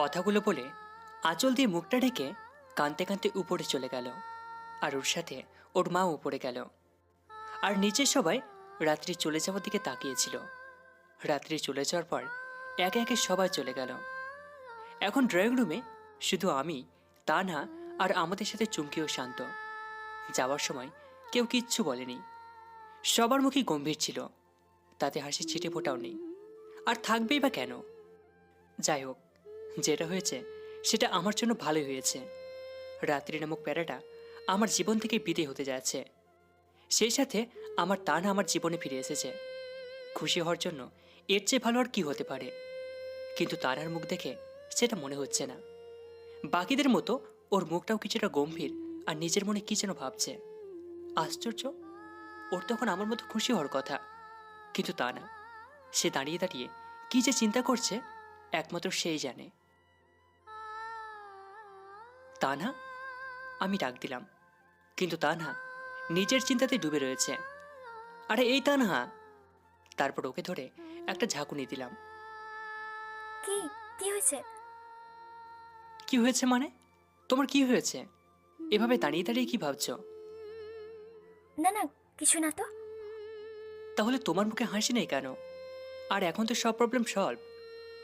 কথাগুলো বলে আঁচল দিয়ে মুখটা ঢেকে কাঁদতে কাঁদতে উপরে চলে গেল। আর ওর সাথে ওর মাও উপরে গেল। আর নিচে সবাই রাত্রি চলে যাওয়ার দিকে তাকিয়েছিল। রাত্রি চলে যাওয়ার পর একে একে সবাই চলে গেল। এখন ড্রয়িং রুমে শুধু আমি তানহা আর আমাদের সাথে চুমকিও শান্ত। যাওয়ার সময় কেউ কিচ্ছু বলেনি। সবার মুখই গম্ভীর ছিল। তাতে হাসি ছিটে ফোটাও নেই। আর থাকবেই বা কেন? যাই হোক যেটা হয়েছে, সেটা আমার জন্য ভালোই হয়েছে। রাত্রি নামক প্যারাটা আমার জীবন থেকে বিদে হতে যাচ্ছে। সেই সাথে আমার তান আমার জীবনে ফিরে এসেছে। খুশি হওয়ার জন্য এর চেয়ে ভালো আর কি হতে পারে? কিন্তু তারার মুখ দেখে সেটা মনে হচ্ছে না। বাকিদের মতো ওর মুখটাও কিছুটা গম্ভীর আর নিজের মনে কি যেন ভাবছে। আশ্চর্য, ওর তখন আমার মতো খুশি হওয়ার কথা। কিন্তু তা না, সে দাঁড়িয়ে দাঁড়িয়ে কি যে চিন্তা করছে, একমাত্র সেই জানে। তা না আমি ডাক দিলাম। কিন্তু তা না নিজের চিন্তাতে ডুবে রয়েছে। আরে এই তা না তারপর ওকে ধরে একটা ঝাঁকুনি দিলাম। কি কি হয়েছে? কি হয়েছে মানে? তোমার কি হয়েছে? এভাবে দাঁড়িয়ে দাঁড়িয়ে কি ভাবছ? না না কিছু না তো। তাহলে তোমার মুখে হাসি নেই কেন? আর এখন তো সব প্রবলেম সলভ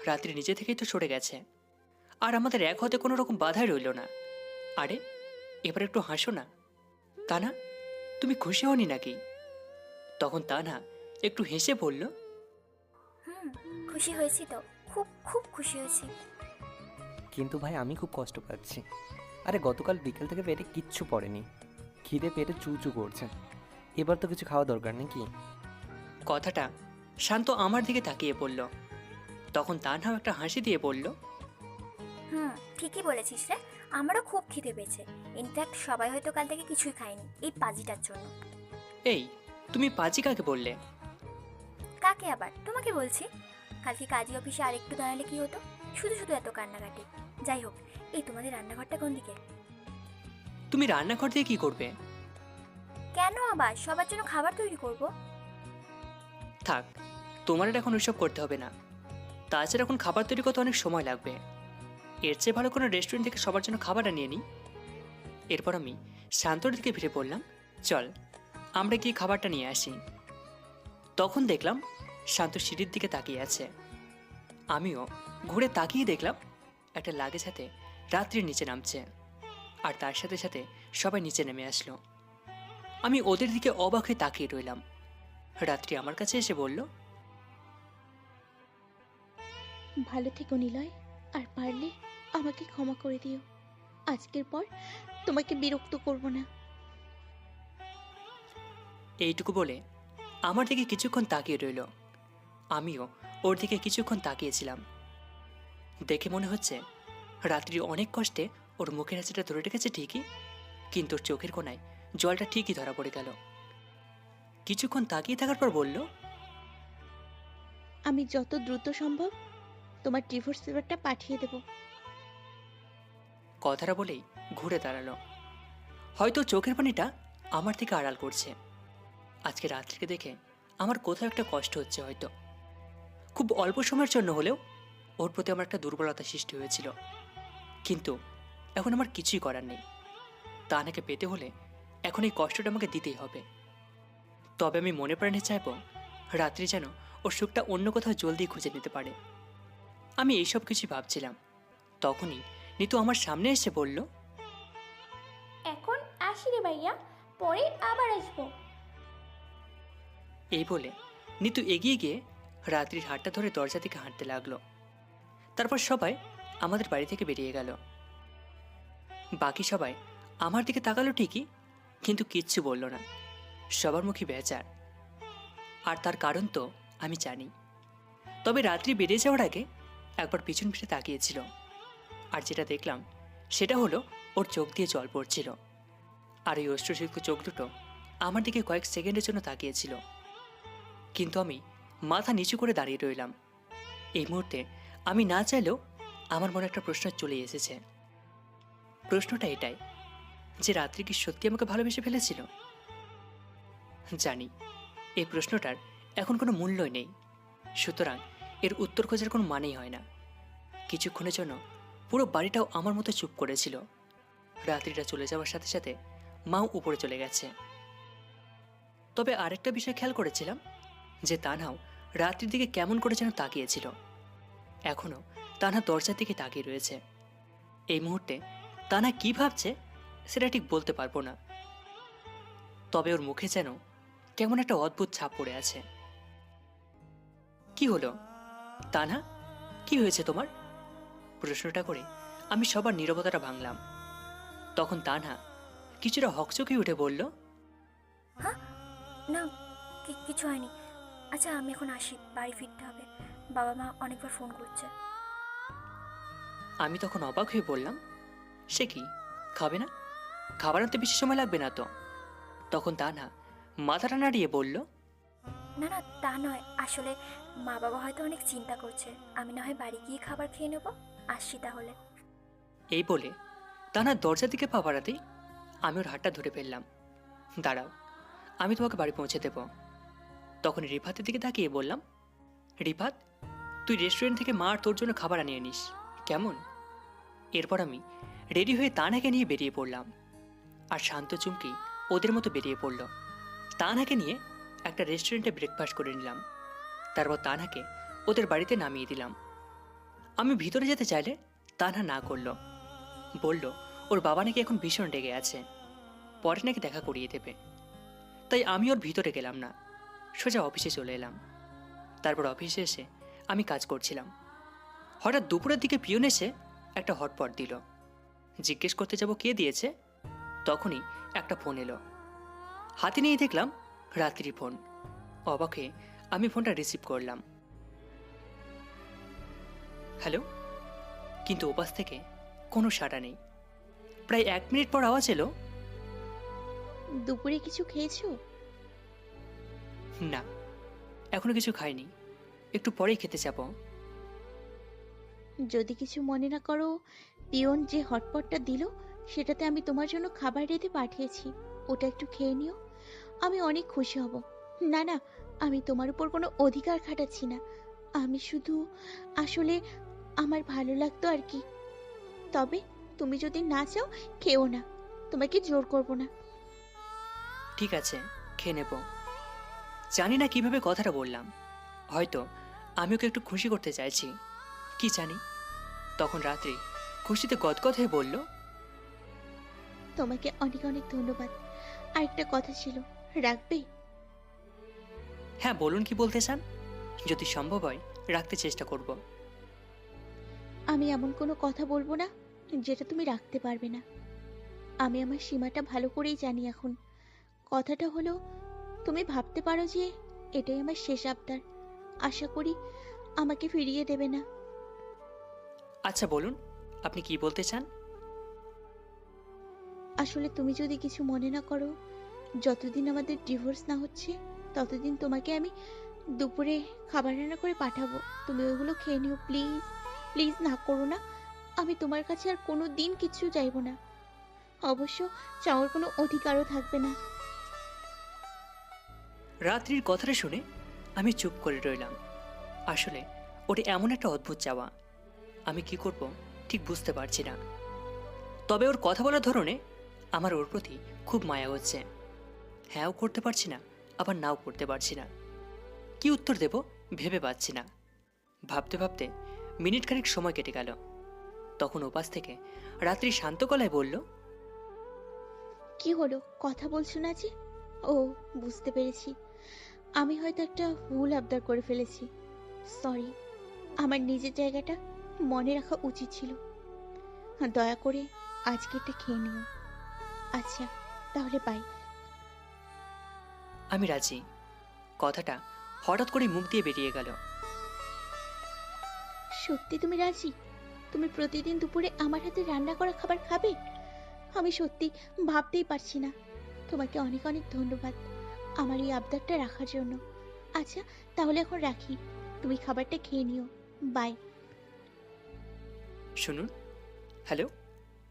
রাত্রি নিজে থেকেই তো সরে গেছে। আর আমাদের এক হতে কোনো রকম বাধাই রইল না। আরে এবার একটু হাসো না। তা না তুমি খুশি হওনি নাকি? তখন তা না একটু হেসে বলল হুম খুশি হয়েছি তো। খুব খুব খুশি হয়েছি। কিন্তু ভাই আমি খুব কষ্ট পাচ্ছি। আরে গতকাল বিকেল থেকে পেটে কিচ্ছু পড়েনি। খিদে পেটে চু চু করছে। এবার তো কিছু খাওয়া দরকার নাকি? কথাটা শান্ত আমার দিকে তাকিয়ে বলল। তখন তানহাও একটা হাসি দিয়ে বলল হুম ঠিকই বলেছিস রে। আমারও খুব খিদে পেয়েছে। ইনফ্যাক্ট সবাই হয়তো কাল থেকে কিছুই খায়নি এই পাজিটার জন্য। এই তুমি পাজি কাকে বললে? কাকে আবার? তোমাকে বলছি। কালকে কাজী অফিসে আরেকটু দাঁড়ালে কি হতো? শুধু শুধু এত কান্নাকাটি। যাই হোক এই তোমাদের রান্নাঘরটা কোন দিকে? তুমি রান্নাঘর দিয়ে কি করবে? কেন আবার? সবার জন্য খাবার তৈরি করব? থাক তোমার আর এখন ওইসব করতে হবে না। তাছাড়া এখন খাবার তৈরি করতে অনেক সময় লাগবে। এর চেয়ে ভালো কোনো রেস্টুরেন্ট থেকে সবার জন্য খাবার আনিয়ে নিই। এরপর আমি শান্তর দিকে ফিরে পড়লাম। চল, আমরা গিয়ে খাবারটা নিয়ে আসি। তখন দেখলাম শান্ত সিঁড়ির দিকে তাকিয়ে আছে। আমিও ঘুরে তাকিয়ে দেখলাম একটা লাগেজ হাতে রাত্রির নিচে নামছে আর তার সাথে সাথে সবাই নিচে নেমে আসলো। আমি ওদের দিকে অবাক হয়ে তাকিয়ে রইলাম। রাত্রি আমার কাছে এসে বলল, ভালো থেকো নিলয়, আর পারলে আমাকে ক্ষমা করে দিও। আজকের পর তোমাকে বিরক্ত করব না। এইটুকু বলে আমার দিকে কিছুক্ষণ তাকিয়ে রইল। আমিও ওর দিকে কিছুক্ষণ তাকিয়েছিলাম। দেখে মনে হচ্ছে রাত্রি অনেক কষ্টে ওর মুখের হাসিটা ধরে রেখেছে ঠিকই কিন্তু ওর চোখের কোনায় জলটা ঠিকই ধরা পড়ে গেল। কিছুক্ষণ তাকিয়ে থাকার পর বলল আমি যত দ্রুত সম্ভব তোমার ডিভোর্স পেপারটা পাঠিয়ে দেব। কথাটা বলেই ঘুরে দাঁড়াল। হয়তো চোখের পানিটা আমার থেকে আড়াল করছে। আজকে রাত্রিকে দেখে আমার কোথাও একটা কষ্ট হচ্ছে হয়তো। খুব অল্প সময়ের জন্য হলেও ওর প্রতি আমার একটা দুর্বলতা সৃষ্টি হয়েছিল। কিন্তু এখন আমার কিছুই করার নেই। তা নাকে পেতে হলে এখন এই কষ্টটা আমাকে দিতেই হবে। তবে আমি মনে প্রাণে চাইব রাত্রি যেন ওর সুখটা অন্য কোথাও জলদি খুঁজে নিতে পারে। আমি এইসব কিছুই ভাবছিলাম। তখনই নিতু আমার সামনে এসে বলল এখন আসি রে ভাইয়া পরে আবার আসব। এই বলে নিতু এগিয়ে গিয়ে রাত্রির হাতটা ধরে দরজা থেকে হাঁটতে লাগল। তারপর সবাই আমাদের বাড়ি থেকে বেরিয়ে গেল। বাকি সবাই আমার দিকে তাকালো ঠিকই কিন্তু কিচ্ছু বলল না। সবার মুখে বেচার আর তার কারণ তো আমি জানি। তবে রাত্রি বেরিয়ে যাওয়ার আগে একবার পিছন ফিরে তাকিয়েছিল আর যেটা দেখলাম, সেটা হলো ওর চোখ দিয়ে জল পড়ছিল। আর ওই অষ্টসিক্ত চোখ দুটো আমার দিকে কয়েক সেকেন্ডের জন্য তাকিয়েছিল। কিন্তু আমি মাথা নিচু করে দাঁড়িয়ে রইলাম। এই মুহূর্তে আমি না চাইলেও আমার মনে একটা প্রশ্ন চলে এসেছে। প্রশ্নটা এটাই যে রাত্রি কি সত্যি আমাকে ভালোবেসে ফেলেছিল? জানি, এই প্রশ্নটার এখন কোনো মূল্যই নেই। সুতরাং এর উত্তর খোঁজার কোনো মানেই হয় না। কিছুক্ষণের জন্য পুরো বাড়িটাও আমার মতো চুপ করেছিল। রাত্রিটা চলে যাওয়ার সাথে সাথে মাও উপরে চলে গেছে। তবে আরেকটা বিষয় খেয়াল করেছিলাম, যে তানহাও রাত্রির দিকে কেমন করে যেন তাকিয়েছিল। এখনও তানহা দরজার দিকে তাকিয়ে রয়েছে। এই মুহূর্তে তানহা কি ভাবছে সেটা ঠিক বলতে পারব না। তবে ওর মুখে যেন কেমন একটা অদ্ভুত ছাপ পড়ে আছে। কি হলো? তানহা, কি হয়েছে তোমার? প্রশ্নটা করে আমি সবার নীরবতাটা ভাঙলাম। তখন তানহা কিছুটা হকচকে উঠে বলল না কি- কিছু হয়নি। আচ্ছা আমি এখন আসি বাড়ি ফিরতে হবে। বাবা মা অনেকবার ফোন করছে। আমি তখন অবাক হয়ে বললাম সে কি খাবে না? খাবার আনতে বেশি সময় লাগবে না তো? তখন তানহা মাথাটা নাড়িয়ে বলল না না তা নয়। আসলে মা বাবা হয়তো অনেক চিন্তা করছে। আমি না হয় বাড়ি গিয়ে খাবার খেয়ে নেব? আসছি তাহলে। এই বলে তানা দরজার দিকে পা বাড়াতেই আমি ওর হাতটা ধরে ফেললাম। দাঁড়াও, আমি তোমাকে বাড়ি পৌঁছে দেব। তখন রিফাতের দিকে তাকিয়ে বললাম, রিফাত, তুই রেস্টুরেন্ট থেকে মা আর তোর জন্য খাবার আনিয়ে নিস। কেমন? এরপর আমি রেডি হয়ে তানাকে নিয়ে বেরিয়ে পড়লাম। আর শান্ত চুমকি ওদের মতো বেরিয়ে পড়ল। তানাকে নিয়ে একটা রেস্টুরেন্টে ব্রেকফাস্ট করে নিলাম। তারপর তানাকে ওদের বাড়িতে নামিয়ে দিলাম। আমি ভিতরে যেতে চাইলে তানহা না করল। বলল, ওর বাবা নাকি এখন ভীষণ রেগে আছে। পরে নাকি দেখা করিয়ে দেবে। তাই আমি ওর ভিতরে গেলাম না। সোজা অফিসে চলে এলাম। তারপর অফিসে এসে আমি কাজ করছিলাম। হঠাৎ দুপুরের দিকে পিয়ন এসে একটা হটপট দিল। জিজ্ঞেস করতে যাব কে দিয়েছে? তখনই একটা ফোন এলো। হাতে নিয়ে দেখলাম রাত্রি ফোন। অবাকে আমি ফোনটা রিসিভ করলাম। হ্যালো? কিন্তু ওপাশ থেকে কোনো সাড়া নেই। প্রায় এক মিনিট পর আওয়াজ এলো। দুপুরে কিছু খেয়েছো? না এখনও কিছু খাইনি। একটু পরেই খেতে যাব। যদি কিছু মনে না করো পিয়ন যে হটপটটা দিল সেটাতে আমি তোমার জন্য খাবার রেঁধে পাঠিয়েছি। ওটা একটু খেয়ে নিও। আমি অনেক খুশি হব। না না আমি তোমার উপর কোনো অধিকার খাটাচ্ছি না। আমি শুধু আসলে আমার ভালো লাগতো আর কি। তবে তুমি যদি না চাও খেও না। তোমাকে জোর করব না। ঠিক আছে খেয়ে নেব। জানি না কীভাবে কথাটা বললাম। হয়তো আমি ওকে একটু খুশি করতে চাইছি। কি জানি? তখন রাত্রি খুশিতে গদগদ হয়ে বলল তোমাকে অনেক অনেক ধন্যবাদ। আর একটা কথা ছিল রাখবে? হ্যাঁ বলুন কি বলতে চান? যদি সম্ভব হয় রাখতে চেষ্টা করব। আমি এমন কোনো কথা বলব না যেটা তুমি রাখতে পারবে না। আমি আমার সীমাটা ভালো করেই জানি এখন। কথাটা হলো তুমি ভাবতে পারো যে এটাই আমার শেষ আবদার। আশা করি আমাকে ফিরিয়ে দেবে না। আচ্ছা বলুন আপনি কি বলতে চান? আসলে তুমি যদি কিছু মনে না করো যতদিন আমাদের ডিভোর্স না হচ্ছে ততদিন তোমাকে আমি দুপুরে খাবার রান্না করে পাঠাবো। তুমি ওইগুলো খেয়ে নিও প্লিজ। প্লিজ না করো না। আমি তোমার কাছে আর কোনো দিন কিচ্ছু চাইব না। অবশ্য চাওয়ার কোনো অধিকারও থাকবে না। রাত্রির কথাটা শুনে আমি চুপ করে রইলাম। আসলে ওটা এমন একটা অদ্ভুত চাওয়া। আমি কি করব ঠিক বুঝতে পারছি না। তবে ওর কথা বলার ধরনে আমার ওর প্রতি খুব মায়া হচ্ছে। হ্যাঁও করতে পারছি না, আবার নাও করতে পারছি না। কি উত্তর দেব ভেবে পাচ্ছি না। ভাবতে ভাবতে মিনিট খানিক সময় কেটে গেল। তখন ওপাশ থেকে রাত্রি শান্ত গলায় বলল কি হলো? কথা বলছো না যে? ও বুঝতে পেরেছি। আমি হয়তো একটা ভুল আবদার করে ফেলেছি। সরি আমার নিজের জায়গাটা মনে রাখা উচিত ছিল। দয়া করে আজকে আজকেরটা খেয়ে নিও। আচ্ছা তাহলে বাই আমি রাজি। কথাটা হঠাৎ করে মুখ দিয়ে বেরিয়ে গেল। সত্যি তুমি রাজি? তুমি প্রতিদিন দুপুরে আমার হাতে রান্না করা খাবার খাবে? আমি সত্যি ভাবতেই পারছি না। তোমাকে অনেক অনেক ধন্যবাদ আমার এই আবদারটা রাখার জন্য। আচ্ছা তাহলে এখন রাখি। তুমি খাবারটা খেয়ে নিও। বাই। শুনুন। হ্যালো?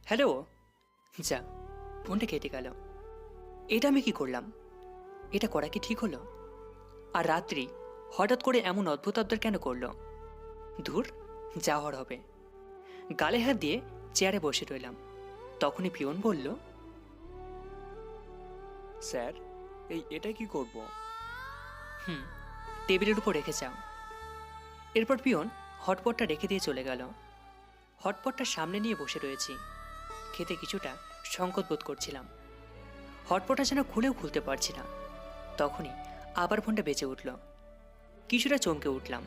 হ্যালো? যা, ফোনটা কেটে গেল। এটা আমি কি করলাম? এটা করা কি ঠিক হলো? আর রাত্রি হঠাৎ করে এমন অদ্ভুত আবদার কেন করল? ধুর যাওয়ার হবে। গালে হাত দিয়ে চেয়ারে বসে রইলাম। তখনই পিয়ন বলল স্যার এই এটা কি করব? হুম টেবিলের উপর রেখে যাও। এরপর পিয়ন হটপটটা রেখে দিয়ে চলে গেল। হটপটটা সামনে নিয়ে বসে রয়েছি। খেতে কিছুটা সংকট বোধ করছিলাম। হটপটটা যেন খুলেও খুলতে পারছি না। তখনই আবার ফোনটা বেঁচে উঠল। কিছুটা চমকে উঠলাম।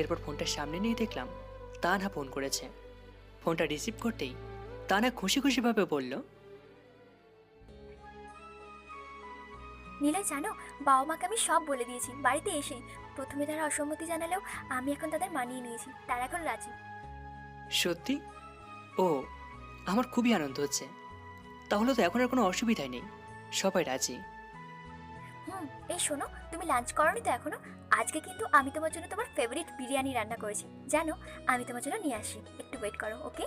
এরপর ফোনটা সামনে নিয়ে দেখলাম তানহা ফোন করেছে। ফোনটা রিসিভ করতেই তানা খুশি খুশিভাবে বলল নীলয় জানো বাবা মাকে আমি সব বলে দিয়েছি বাড়িতে এসেই প্রথমে তারা অসম্মতি জানালেও আমি এখন তাদের মানিয়ে নিয়েছি তারা এখন রাজি। সত্যি? ও আমার খুবই আনন্দ হচ্ছে। তাহলে তো এখন আর কোনো অসুবিধাই নেই সবাই রাজি। হুম এই শোনো তুমি লাঞ্চ করনি তো এখনও? আজকে কিন্তু আমি তোমার জন্য তোমার ফেভারিট বিরিয়ানি রান্না করেছি। জানো আমি তোমার জন্য নিয়ে আসি। একটু ওয়েট করো ওকে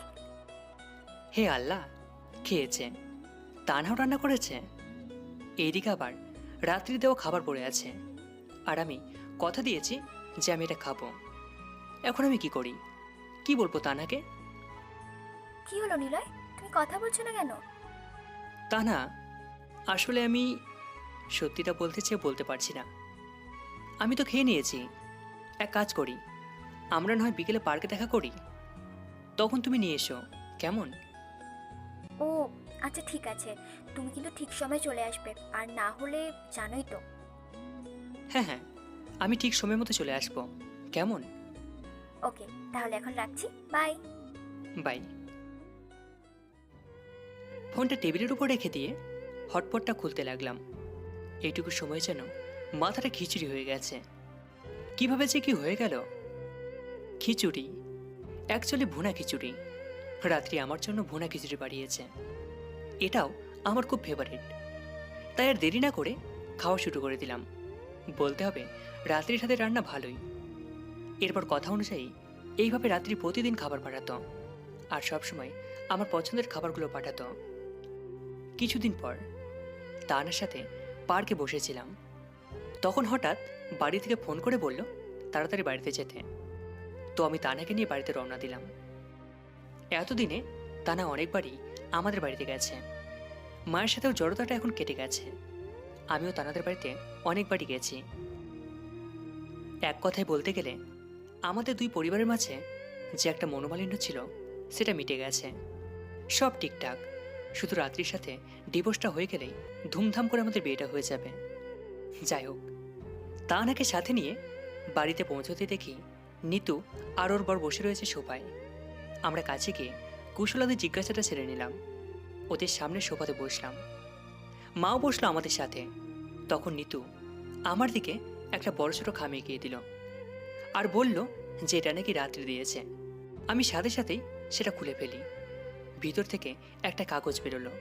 হে আল্লাহ খেয়েছে তানহাও রান্না করেছে? এইদিকে আবার রাত্রি দেওয়া খাবার পড়ে আছে। আর আমি কথা দিয়েছি যে আমি এটা খাব। এখন আমি কি করি? কি বলব তানাকে কি হলো নিলয়? তুমি কথা বলছো না কেন? তানা আসলে আমি সত্যিটা বলতে চেয়ে বলতে পারছি না। আমি তো খেয়ে নিয়েছি। এক কাজ করি আমরা নয় বিকেলে পার্কে দেখা করি। তখন তুমি নিয়ে এসো কেমন? ও আচ্ছা ঠিক আছে তুমি কিন্তু ঠিক সময় চলে আসবে আর না হলে জানোই তো। হ্যাঁ হ্যাঁ আমি ঠিক সময় মতো চলে আসব কেমন? ওকে তাহলে এখন রাখছি বাই। বাই। ফোনটা টেবিলের উপর রেখে দিয়ে হটপটটা খুলতে লাগলাম এইটুকু সময় যেন মাথাটা খিচুড়ি হয়ে গেছে। কীভাবে যে কি হয়ে গেল? খিচুড়ি। অ্যাকচুয়ালি ভুনা খিচুড়ি। রাত্রি আমার জন্য ভুনা খিচুড়ি বাড়িয়েছে। এটাও আমার খুব ফেভারিট তাই আর দেরি না করে খাওয়া শুরু করে দিলাম। বলতে হবে, রাত্রির সাথে রান্না ভালোই। এরপর কথা অনুযায়ী, এইভাবে রাত্রি প্রতিদিন খাবার পাঠাতো আর সবসময় আমার পছন্দের খাবারগুলো পাঠাতো কিছুদিন পর, তানার সাথে পার্কে বসেছিলাম। তখন হঠাৎ বাড়ি থেকে ফোন করে বলল, তাড়াতাড়ি বাড়িতে যেতে। তো আমি তানাকে নিয়ে বাড়িতে রওনা দিলাম। এতদিনে তানা অনেকবারই আমাদের বাড়িতে গেছে। মায়ের সাথেও জড়তাটা এখন কেটে গেছে। আমিও তানাদের বাড়িতে অনেকবারই গেছি। এক কথায় বলতে গেলে, আমাদের দুই পরিবারের মাঝে যে একটা মনোমালিন্য ছিল, সেটা মিটে গেছে। সব ঠিকঠাক। শুধু রাত্রির সাথে ডিভোর্সটা হয়ে গেলেই ধুমধাম করে আমাদের বিয়েটা হয়ে যাবে। যাই হোক তানাকে সাথে নিয়ে বাড়িতে পৌঁছতে দেখি নিতু আর ওর বর বসে রয়েছে সোফায়। আমরা কাছে গিয়ে কুশলাদের জিজ্ঞাসাটা ছেড়ে নিলাম। ওদের সামনে সোফাতে বসলাম। মাও বসল আমাদের সাথে। তখন নিতু আমার দিকে একটা বড় ছোট খাম এগিয়ে দিল আর বলল যে এটা নাকি রাত্রি দিয়েছে। আমি সাথে সাথেই সেটা খুলে ফেলি। ভিতর থেকে একটা কাগজ বেরোলো।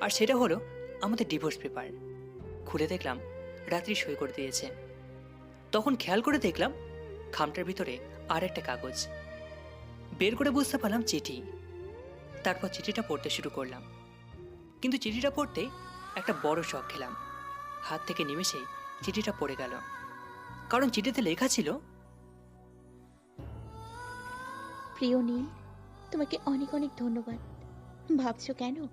আর সেটা হলো আমাদের ডিভোর্স পেপার। খুলে দেখলাম রাত্রি সই করে দিয়েছে। তখন খেয়াল করে দেখলাম খামটার ভিতরে আর একটা কাগজ। বের করে বুঝতে পারলাম চিঠি। তারপর চিঠিটা পড়তে শুরু করলাম। কিন্তু চিঠিটা পড়তে একটা বড় শখ খেলাম। হাত থেকে নিমেষেই চিঠিটা পড়ে গেল। কারণ চিঠিতে লেখা ছিল, প্রিয় নীল, তোমাকে অনেক অনেক ধন্যবাদ। ভাবছ কেন?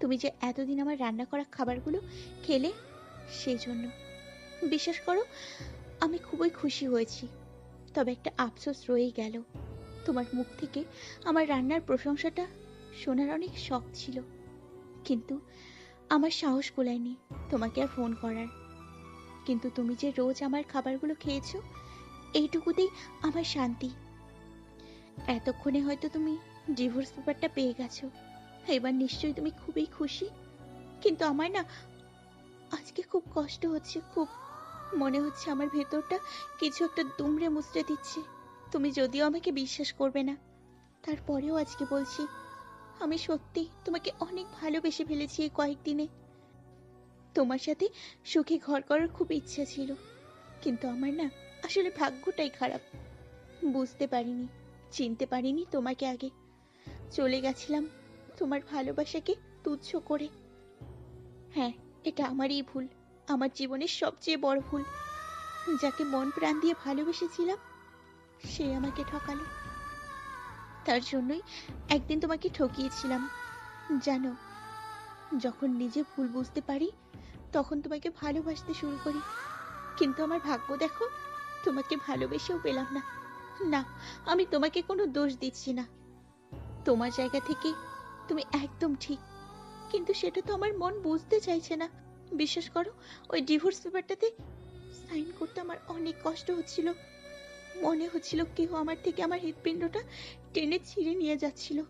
তুমি যে এতদিন আমার রান্না করা খাবারগুলো খেলে সেই জন্য বিশ্বাস করো আমি খুবই খুশি হয়েছি। তবে একটা আফসোস রয়েই গেল। তোমার মুখ থেকে আমার রান্নার প্রশংসাটা শোনার অনেক শখ ছিল। কিন্তু আমার সাহস কুলায়নি তোমাকে আর ফোন করার। কিন্তু তুমি যে রোজ আমার খাবারগুলো খেয়েছো, এইটুকুতেই আমার শান্তি। এতক্ষণে হয়তো তুমি ডিভোর্স পেপারটা পেয়ে গেছো। এবার নিশ্চয়ই তুমি খুবই খুশি। কিন্তু আমার না, আজকে খুব কষ্ট হচ্ছে, খুব মনে হচ্ছে আমার ভেতরটা কিছু একটা দুমড়ে মুচড়ে দিচ্ছে। তুমি যদিও আমাকে বিশ্বাস করবে না। তারপরেও আজকে বলছি, আমি সত্যি তোমাকে অনেক ভালোবেসে ফেলেছি এই কয়েকদিনে। তোমার সাথে সুখে ঘর করার খুব ইচ্ছা ছিল, কিন্তু আমার না আসলে ভাগ্যটাই খারাপ। বুঝতে পারিনি, চিনতে পারিনি তোমাকে আগে। চলে গেছিলাম তোমার ভালোবাসাকে তুচ্ছ করে। হ্যাঁ এটা আমারই ভুল। আমার জীবনের সবচেয়ে বড় ভুল। যাকে মন প্রাণ দিয়ে ভালোবেসেছিলাম, সে আমাকে ঠকালো। তার জন্যই একদিন তোমাকে ঠকিয়েছিলাম। জানো, যখন নিজে ভুল বুঝতে পারি, তখন তোমাকে ভালোবাসতে শুরু করি। কিন্তু আমার ভাগ্য দেখো, তোমাকে ভালোবেসেও পেলাম না। না, আমি তোমাকে কোনো দোষ দিচ্ছি না। তোমার জায়গা থেকে তুমি একদম ঠিক। কিন্তু সেটা তো আমার মন বুঝতে চাইছে না। বিশ্বাস করো, ওই ডিভোর্স পেপারটাতে সাইন করতে আমার অনেক কষ্ট হচ্ছিল। মনে হচ্ছিল কেউ আমার থেকে আমার হৃদপিণ্ডটা টেনে ছিঁড়ে নিয়ে যাচ্ছিল।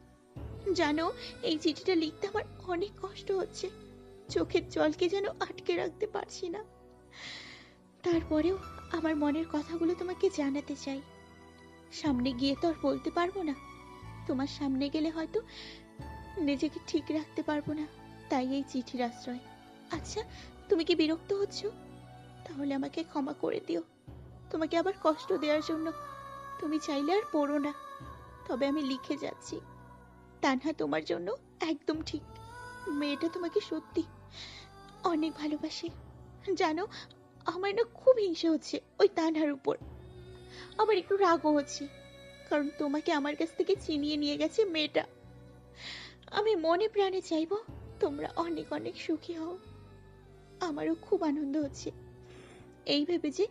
জানো, এই চিঠিটা লিখতে আমার অনেক কষ্ট হচ্ছে। চোখের জলকে যেন আটকে রাখতে পারছি না। তারপরেও আমার মনের কথাগুলো তোমাকে জানাতে চাই। সামনে গিয়ে তো আর বলতে পারব না। তোমার সামনে গেলে হয়তো নিজেকে ঠিক রাখতে পারব না। তাই এই চিঠির আশ্রয়। আচ্ছা তুমি কি বিরক্ত হচ্ছ? তাহলে আমাকে ক্ষমা করে দিও। তোমাকে আবার কষ্ট দেওয়ার জন্য। তুমি চাইলে আর পড়ো না। তবে আমি লিখে যাচ্ছি। তানহা তোমার জন্য একদম ঠিক। মেয়েটা তোমাকে সত্যি অনেক ভালোবাসে। জানো, আমার না খুব হিংসে হচ্ছে ওই তানহার উপর। আমার একটু রাগও হচ্ছে, কারণ তোমাকে আমার কাছ থেকে চিনিয়ে নিয়ে গেছে মেয়েটা। আমি মনে প্রাণে চাইব তোমরা অনেক অনেক সুখী হও। আমারও খুব আনন্দ হচ্ছে। এই ভেবে যে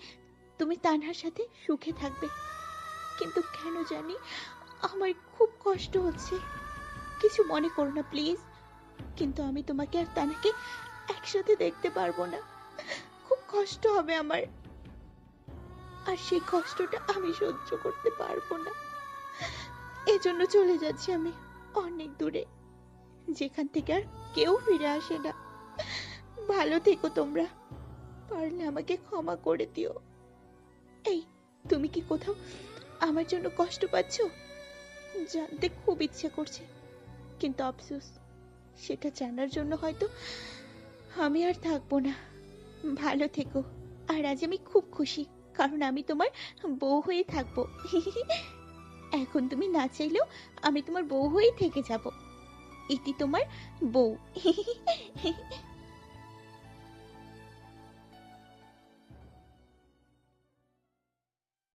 তুমি তানহার সাথে সুখে থাকবে। কিন্তু কেন জানি আমার খুব কষ্ট হচ্ছে। কিছু মনে করো না, প্লিজ। কিন্তু আমি তোমাকে আর তানাকে একসাথে দেখতে পারব না। খুব কষ্ট হবে আমার। আর সেই কষ্টটা আমি সহ্য করতে পারব না। এজন্য চলে যাচ্ছি আমি অনেক দূরে, যেখান থেকে আর কেউ ফিরে আসে না। ভালো থেকো তোমরা। পারলে আমাকে ক্ষমা করে দিও। এই, তুমি কি কোথাও আমার জন্য কষ্ট পাচ্ছ? জানতে খুব ইচ্ছে করছে। কিন্তু আফসোস, সেটা জানার জন্য হয়তো আমি আর থাকব না। ভালো থেকো, আর আজ আমি খুব খুশি, কারণ আমি তোমার বউ হয়ে থাকব। এখন তুমি না চাইলেও আমি তোমার বউ হয়েই থেকে যাব। এটি তোমার বউ।